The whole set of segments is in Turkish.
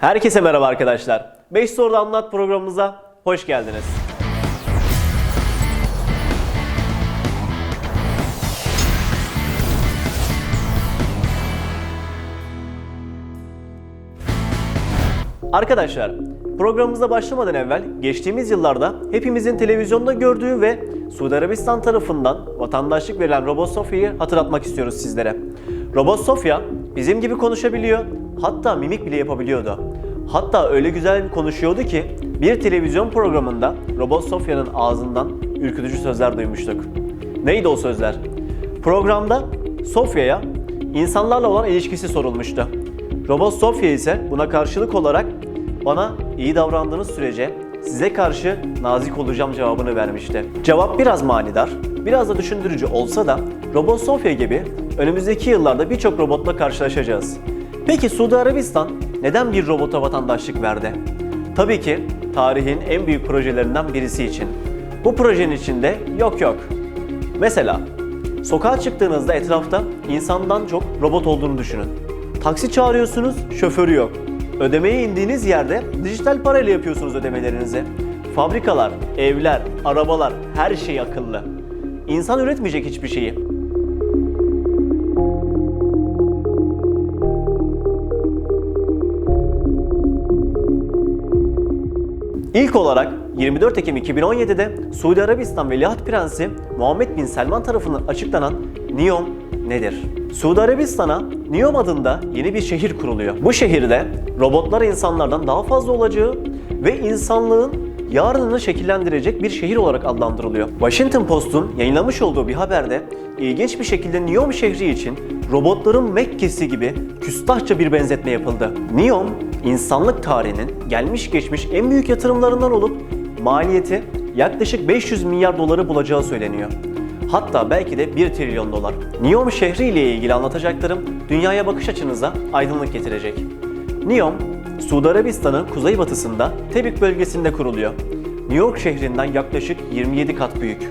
Herkese merhaba arkadaşlar. 5 soruda anlat programımıza hoş geldiniz. Arkadaşlar, programımıza başlamadan evvel geçtiğimiz yıllarda hepimizin televizyonda gördüğü ve Suudi Arabistan tarafından vatandaşlık verilen Robot Sofya'yı hatırlatmak istiyoruz sizlere. Robot Sofya bizim gibi konuşabiliyor, hatta mimik bile yapabiliyordu. Hatta öyle güzel konuşuyordu ki bir televizyon programında Robot Sofya'nın ağzından ürkütücü sözler duymuştuk. Neydi o sözler? Programda Sofya'ya insanlarla olan ilişkisi sorulmuştu. Robot Sofya ise buna karşılık olarak bana iyi davrandığınız sürece size karşı nazik olacağım cevabını vermişti. Cevap biraz manidar, biraz da düşündürücü olsa da Robot Sofya gibi önümüzdeki yıllarda birçok robotla karşılaşacağız. Peki Suudi Arabistan neden bir robota vatandaşlık verdi? Tabii ki tarihin en büyük projelerinden birisi için. Bu projenin içinde yok yok. Mesela sokağa çıktığınızda etrafta insandan çok robot olduğunu düşünün. Taksi çağırıyorsunuz, şoförü yok. Ödemeye indiğiniz yerde dijital parayla yapıyorsunuz ödemelerinizi. Fabrikalar, evler, arabalar her şey akıllı. İnsan üretmeyecek hiçbir şeyi. İlk olarak 24 Ekim 2017'de Suudi Arabistan Veliaht Prensi Muhammed Bin Selman tarafından açıklanan NEOM nedir? Suudi Arabistan'a NEOM adında yeni bir şehir kuruluyor. Bu şehirde robotlar insanlardan daha fazla olacağı ve insanlığın yarınını şekillendirecek bir şehir olarak adlandırılıyor. Washington Post'un yayınlamış olduğu bir haberde ilginç bir şekilde NEOM şehri için robotların Mekke'si gibi küstahça bir benzetme yapıldı. NEOM, insanlık tarihinin gelmiş geçmiş en büyük yatırımlarından olup maliyeti yaklaşık 500 milyar doları bulacağı söyleniyor. Hatta belki de 1 trilyon dolar. NEOM şehri ile ilgili anlatacaklarım dünyaya bakış açınıza aydınlık getirecek. NEOM, Suudi Arabistan'ın kuzeybatısında Tebük bölgesinde kuruluyor. New York şehrinden yaklaşık 27 kat büyük.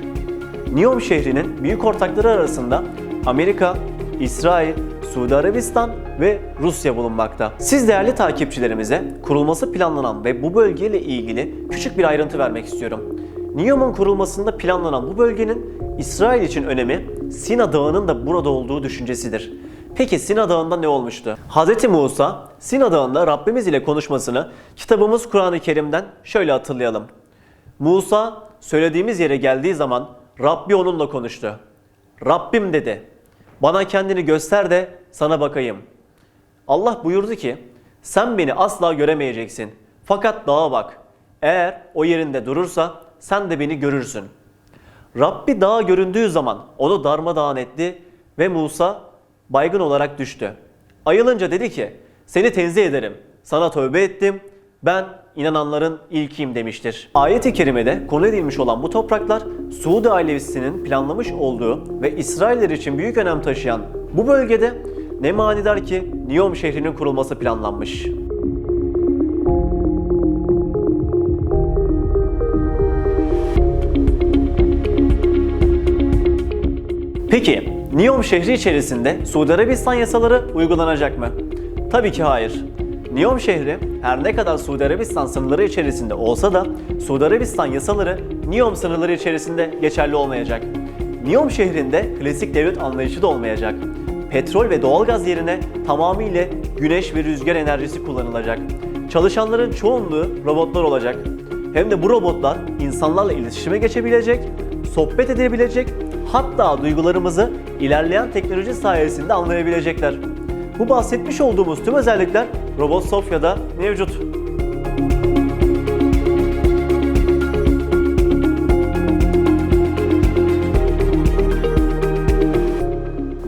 NEOM şehrinin büyük ortakları arasında Amerika, İsrail, Suudi Arabistan ve Rusya bulunmakta. Siz değerli takipçilerimize kurulması planlanan ve bu bölgeyle ilgili küçük bir ayrıntı vermek istiyorum. NEOM'un kurulmasında planlanan bu bölgenin İsrail için önemi Sina Dağı'nın da burada olduğu düşüncesidir. Peki Sina Dağı'nda ne olmuştu? Hz. Musa Sina Dağı'nda Rabbimiz ile konuşmasını kitabımız Kur'an-ı Kerim'den şöyle hatırlayalım. Musa söylediğimiz yere geldiği zaman Rabbi onunla konuştu. Rabbim dedi. Bana kendini göster de sana bakayım. Allah buyurdu ki sen beni asla göremeyeceksin. Fakat dağa bak. Eğer o yerinde durursa sen de beni görürsün. Rabbi dağa göründüğü zaman onu darmadağın etti ve Musa baygın olarak düştü. Ayılınca dedi ki seni tenzih ederim. Sana tövbe ettim. Ben inananların ilkiyim demiştir. Ayet-i kerimede konu edilmiş olan bu topraklar Suudi Alevisinin planlamış olduğu ve İsrailler için büyük önem taşıyan bu bölgede ne manidar ki Niyom şehrinin kurulması planlanmış. Peki, Niyom şehri içerisinde Suudi Arabistan yasaları uygulanacak mı? Tabii ki hayır. Niyom şehri her ne kadar Suudi Arabistan sınırları içerisinde olsa da Suudi Arabistan yasaları Niyom sınırları içerisinde geçerli olmayacak. Niyom şehrinde klasik devlet anlayışı da olmayacak. Petrol ve doğalgaz yerine tamamıyla güneş ve rüzgar enerjisi kullanılacak. Çalışanların çoğunluğu robotlar olacak. Hem de bu robotlar insanlarla iletişime geçebilecek, sohbet edebilecek, hatta duygularımızı ilerleyen teknoloji sayesinde anlayabilecekler. Bu bahsetmiş olduğumuz tüm özellikler Robot Sofya'da mevcut.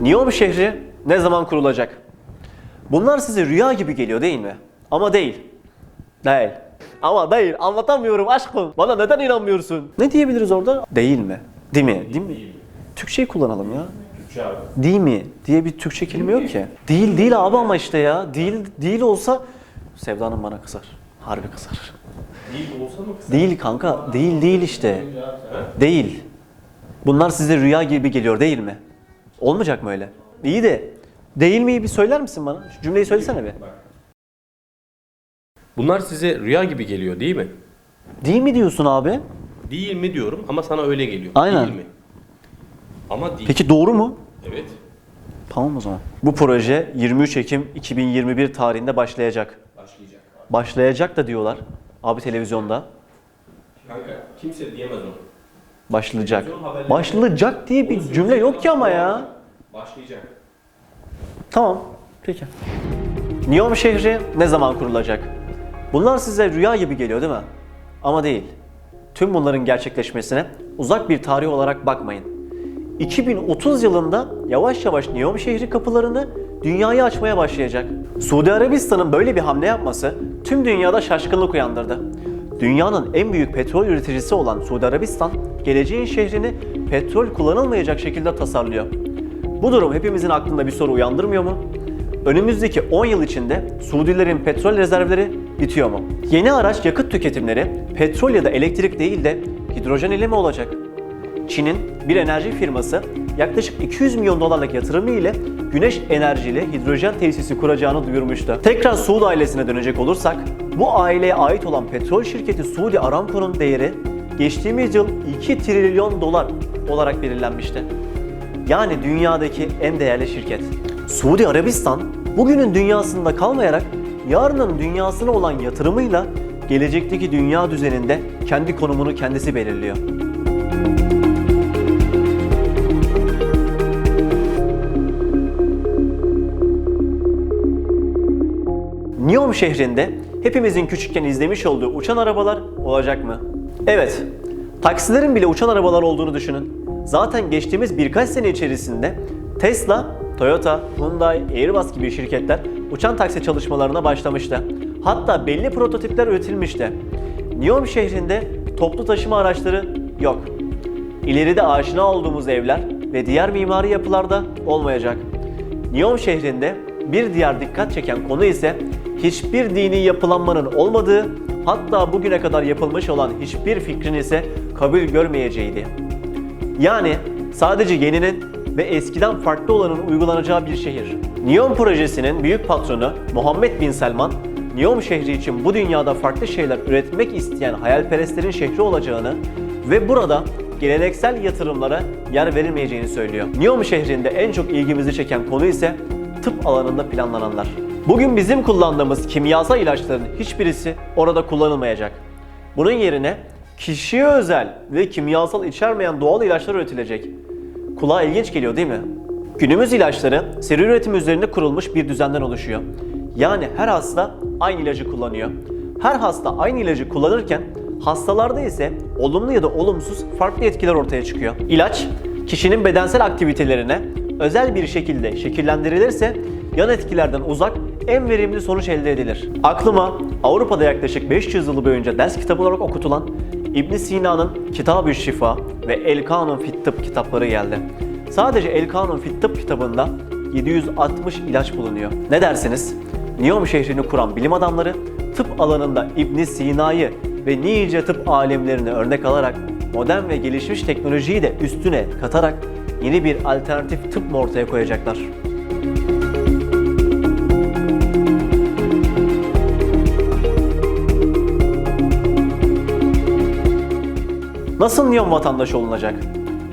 Niyom şehri ne zaman kurulacak? Bunlar size rüya gibi geliyor değil mi? Ama değil. Değil. Ama değil. Anlatamıyorum aşkım. Bana neden inanmıyorsun? Ne diyebiliriz orada? Değil mi? Değil mi? Değil mi? Türkçeyi kullanalım ya. Türkçe abi. Değil mi diye bir Türkçe kelime yok ki. Değil değil abi ama işte ya. Değil değil olsa Sevda Hanım bana kızar. Harbi kızar. Değil olsa mı kısa? Değil kanka. Değil değil işte. Değil. Bunlar size rüya gibi geliyor değil mi? Olmayacak mı öyle? İyi de değil mi bir söyler misin bana? Şu cümleyi söylesene bir. Bunlar size rüya gibi geliyor değil mi? Değil mi diyorsun abi? Değil mi diyorum ama sana öyle geliyor. Aynen. Değil mi? Ama değil. Peki doğru mu? Evet. Tamam o zaman. Bu proje 23 Ekim 2021 tarihinde başlayacak. Başlayacak. Başlayacak da diyorlar. Abi televizyonda. Kanka kimse diyemez onu. Başlayacak. Başlayacak diye bir cümle yok ki ama ya. Başlayacak. Tamam. Peki. Neom şehri ne zaman kurulacak? Bunlar size rüya gibi geliyor değil mi? Ama değil. Tüm bunların gerçekleşmesine uzak bir tarih olarak bakmayın. 2030 yılında yavaş yavaş Neom şehri kapılarını dünyaya açmaya başlayacak. Suudi Arabistan'ın böyle bir hamle yapması tüm dünyada şaşkınlık uyandırdı. Dünyanın en büyük petrol üreticisi olan Suudi Arabistan, geleceğin şehrini petrol kullanılmayacak şekilde tasarlıyor. Bu durum hepimizin aklında bir soru uyandırmıyor mu? Önümüzdeki 10 yıl içinde Suudilerin petrol rezervleri bitiyor mu? Yeni araç yakıt tüketimleri petrol ya da elektrik değil de hidrojen ile mi olacak? Çin'in bir enerji firması yaklaşık 200 milyon dolarlık yatırımı ile güneş enerjili hidrojen tesisi kuracağını duyurmuştu. Tekrar Suudi ailesine dönecek olursak, bu aileye ait olan petrol şirketi Suudi Aramco'nun değeri geçtiğimiz yıl 2 trilyon dolar olarak belirlenmişti. Yani dünyadaki en değerli şirket. Suudi Arabistan bugünün dünyasında kalmayarak yarının dünyasına olan yatırımıyla gelecekteki dünya düzeninde kendi konumunu kendisi belirliyor. Şehrinde hepimizin küçükken izlemiş olduğu uçan arabalar olacak mı? Evet. Taksilerin bile uçan arabalar olduğunu düşünün. Zaten geçtiğimiz birkaç sene içerisinde Tesla, Toyota, Hyundai, Airbus gibi şirketler uçan taksi çalışmalarına başlamıştı. Hatta belli prototipler üretilmişti. Neom şehrinde toplu taşıma araçları yok. İleride aşina olduğumuz evler ve diğer mimari yapılarda olmayacak. Neom şehrinde bir diğer dikkat çeken konu ise hiçbir dini yapılanmanın olmadığı, hatta bugüne kadar yapılmış olan hiçbir fikrin ise kabul görmeyeceğiydi. Yani sadece yeninin ve eskiden farklı olanın uygulanacağı bir şehir. Neom projesinin büyük patronu Muhammed Bin Selman, Neom şehri için bu dünyada farklı şeyler üretmek isteyen hayalperestlerin şehri olacağını ve burada geleneksel yatırımlara yer verilmeyeceğini söylüyor. Neom şehrinde en çok ilgimizi çeken konu ise tıp alanında planlananlar. Bugün bizim kullandığımız kimyasal ilaçların hiçbirisi orada kullanılmayacak. Bunun yerine kişiye özel ve kimyasal içermeyen doğal ilaçlar üretilecek. Kulağa ilginç geliyor değil mi? Günümüz ilaçları seri üretim üzerine kurulmuş bir düzenden oluşuyor. Yani her hasta aynı ilacı kullanıyor. Her hasta aynı ilacı kullanırken hastalarda ise olumlu ya da olumsuz farklı etkiler ortaya çıkıyor. İlaç kişinin bedensel aktivitelerine özel bir şekilde şekillendirilirse yan etkilerden uzak en verimli sonuç elde edilir. Aklıma Avrupa'da yaklaşık 500 yıl boyunca ders kitabı olarak okutulan İbn Sina'nın Kitab-ı Şifa ve El Kanun Fit Tıp kitapları geldi. Sadece El Kanun Fit Tıp kitabında 760 ilaç bulunuyor. Ne dersiniz? Neom şehrini kuran bilim adamları tıp alanında İbn Sina'yı ve nice tıp alemlerini örnek alarak modern ve gelişmiş teknolojiyi de üstüne katarak yeni bir alternatif tıp mı ortaya koyacaklar? Nasıl Neom vatandaşı olunacak?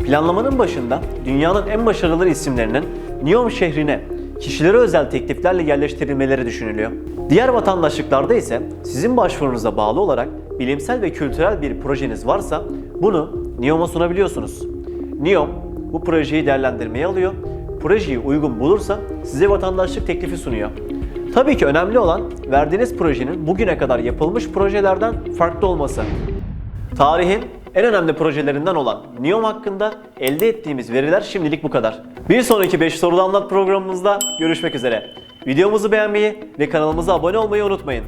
Planlamanın başında dünyanın en başarılı isimlerinin Neom şehrine kişilere özel tekliflerle yerleştirilmeleri düşünülüyor. Diğer vatandaşlıklarda ise sizin başvurunuza bağlı olarak bilimsel ve kültürel bir projeniz varsa bunu Neom'a sunabiliyorsunuz. Neom bu projeyi değerlendirmeye alıyor, projeyi uygun bulursa size vatandaşlık teklifi sunuyor. Tabii ki önemli olan verdiğiniz projenin bugüne kadar yapılmış projelerden farklı olması. Tarihin en önemli projelerinden olan NEOM hakkında elde ettiğimiz veriler şimdilik bu kadar. Bir sonraki 5 soruda anlat programımızda görüşmek üzere. Videomuzu beğenmeyi ve kanalımıza abone olmayı unutmayın.